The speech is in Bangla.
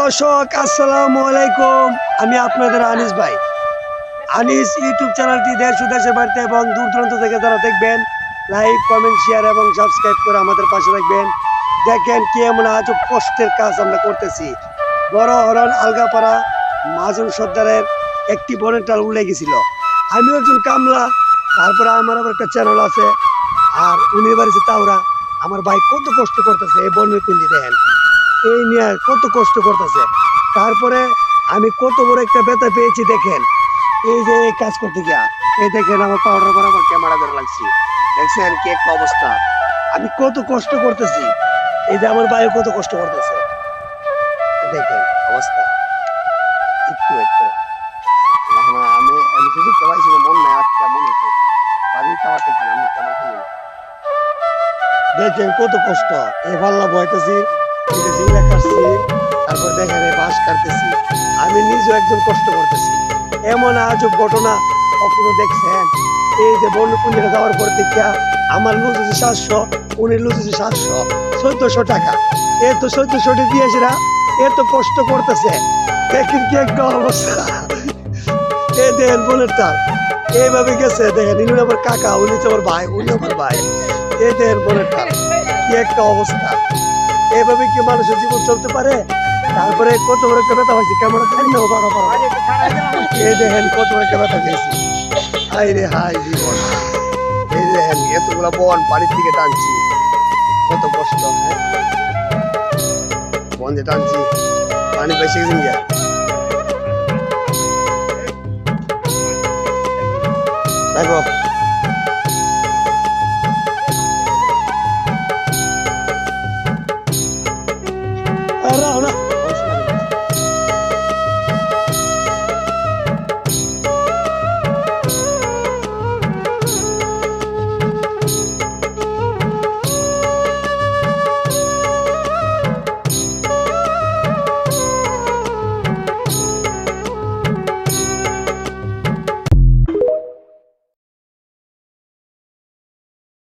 দর্শক, আসসালামু আলাইকুম। আমি আপনাদের আনিস ভাই। আনিস ইউটিউব চ্যানেলটি দেশ ও বাড়িতে এবং দূর দূরান্ত থেকে যারা দেখবেন, লাইক, কমেন্ট শেয়ার এবং সাবস্ক্রাইব করে আমাদের পাশে রাখবেন দেখেন কি এমন আজব কষ্টের কাজ আমরা করতেছি। বড় হরণ আলগাপাড়া মাজন সর্দারের একটি বনের টাল উড়ে গেছিল। আমি একজন কামলা, তারপরে আমার আবার একটা চ্যানেল আছে। আর উনি বাড়িতে তাওরা। আমার ভাই কত কষ্ট করতেছে এই বনের কুঞ্জি দেখেন। এই নিয়ে কত কষ্ট করতেছে। তারপরে আমি কত বড় একটা ব্যথা পেয়েছি, দেখেন। এই যে এই কাজ করতে গিয়া, এই দেখেন আমার পাউডার বরাবর ক্যামেরা ধরে লাগছি। দেখছেন কি একটা অবস্থা? আমি কত কষ্ট করতেছি। এই যে আমার ভাই কত কষ্ট করতেছে। দেখেন অবস্থা। একটু একটু আমি আমি তো মন নাই মনে হচ্ছে আমি কেমন দেখেন কত কষ্ট। এই পাল্লা বইতেছি। আমি নিজেও একজন কষ্ট করতেছি। এমন আজব ঘটনা কখনো দেখছেন? এই যে বন্যকুঞ্জে যাওয়ার পর দেখিয়া আমার লুজ সাতশো উনি লুজ সাতশো, চোদ্দশো টাকা। এ তো চোদ্দশো দিয়েছে না এ তো কষ্ট করতেছে। দেখেন কি একটা অবস্থা। এ দেখেন বোনের তার এইভাবে গেছে, দেখেন, ইনি আমার কাকা, উনি আমার ভাই, উনি আমার ভাই। এই দেখেন বোনের তার কি একটা অবস্থা। এইভাবে কি মানুষের জীবন চলতে পারে? তারপরে কত বড় একটা ব্যথা হয়েছে, কেমন জানি না বারো বারো এই দেখেন কত বড় একটা ব্যথা হাই রে হাই জীবন এই দেখেন, এতগুলা বন বাড়ির দিকে টানছি। কত কষ্ট হ্যাঁ? বন যে টানছি। পানি গেছেন গিয়া। দেখো